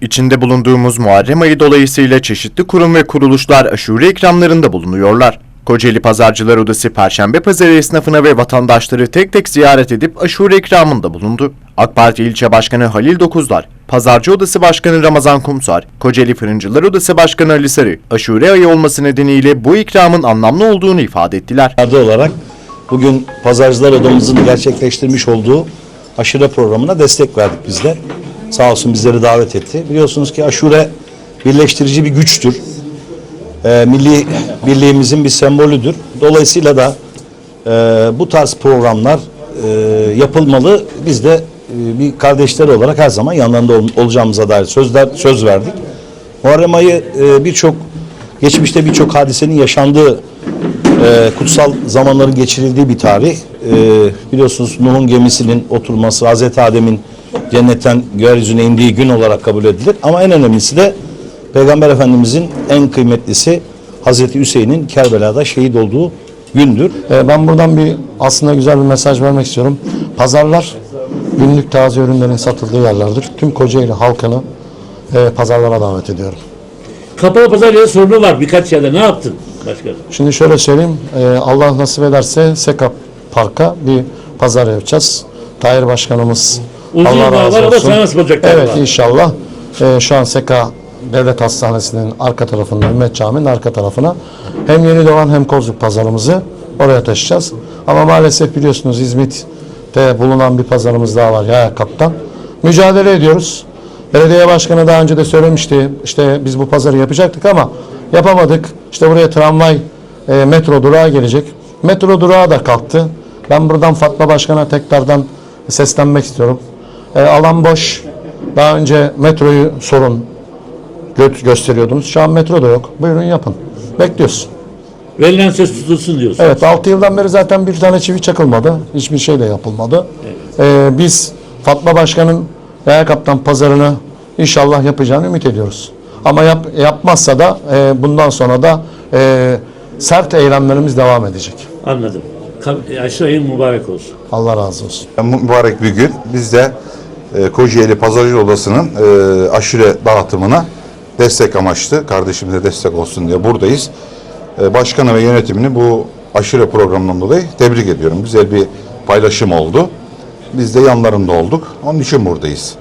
İçinde bulunduğumuz Muharrem ayı dolayısıyla çeşitli kurum ve kuruluşlar aşure ikramlarında bulunuyorlar. Kocaeli Pazarcılar Odası Perşembe Pazarı esnafına ve vatandaşları tek tek ziyaret edip aşure ikramında bulundu. AK Parti İlçe Başkanı Halil Dokuzlar, Pazarcı Odası Başkanı Ramazan Kumsar, Kocaeli Fırıncılar Odası Başkanı Ali Sarı, aşure ayı olması nedeniyle bu ikramın anlamlı olduğunu ifade ettiler. Yardı olarak bugün Pazarcılar Odamızın gerçekleştirmiş olduğu aşure programına destek verdik biz de. Sağ olsun bizleri davet etti. Biliyorsunuz ki aşure birleştirici bir güçtür. Ee, milli birliğimizin bir sembolüdür. Dolayısıyla da e, bu tarz programlar e, yapılmalı. Biz de e, bir kardeşleri olarak her zaman yanlarında ol- olacağımıza dair sözler söz verdik. Muharrem ayı e, birçok geçmişte birçok hadisenin yaşandığı e, kutsal zamanların geçirildiği bir tarih. E, biliyorsunuz Nuh'un gemisinin oturması, Hazreti Adem'in cennetten yeryüzüne indiği gün olarak kabul edilir. Ama en önemlisi de Peygamber Efendimizin en kıymetlisi Hazreti Hüseyin'in Kerbela'da şehit olduğu gündür. Ee, Ben buradan bir aslında güzel bir mesaj vermek istiyorum. Pazarlar günlük taze ürünlerin satıldığı yerlerdir. Tüm Kocaeli halkını e, pazarlara davet ediyorum. Kapalı pazar yeri sorunu var birkaç yerde. Ne yaptın başkanım? Şimdi şöyle söyleyeyim. e, Allah nasip ederse Seka Park'a bir pazar yapacağız. Tahir Başkanımız Uzun Allah razı olsun. sana nasip olacak Evet inşallah. E, şu an Seka Devlet Hastanesi'nin arka tarafında, Ümmet Camii'nin arka tarafına hem Yeni Doğan hem Kozluk pazarımızı oraya taşıyacağız. Ama maalesef biliyorsunuz İzmit'te bulunan bir pazarımız daha var Yaya Kaptan. Mücadele ediyoruz. Belediye başkanı daha önce de söylemişti. İşte biz bu pazarı yapacaktık ama yapamadık. İşte buraya tramvay, e, metro durağı gelecek. Metro durağı da kalktı. Ben buradan Fatma Başkan'a tekrardan seslenmek istiyorum. E, alan boş. Daha önce metroyu sorun gö- gösteriyordunuz. Şu an metro da yok. Buyurun yapın. Bekliyoruz. Verilen söz tutulsun diyorsun. Evet 6 yıldan beri zaten bir tane çivi çakılmadı. Hiçbir şey de yapılmadı. Ee, biz Fatma Başkan'ın Yaya Kaptan pazarını inşallah yapacağını ümit ediyoruz. Ama yap, yapmazsa da e, bundan sonra da e, sert eylemlerimiz devam edecek. Anladım. Aşırı mübarek olsun. Allah razı olsun. mübarek bir gün. Biz de e, Kocaeli Pazarcı Odası'nın e, aşure dağıtımına destek amaçlı, kardeşimize destek olsun diye buradayız. E, başkanı ve yönetimini bu aşure programından dolayı tebrik ediyorum. Güzel bir paylaşım oldu. Biz de yanlarında olduk. Onun için buradayız.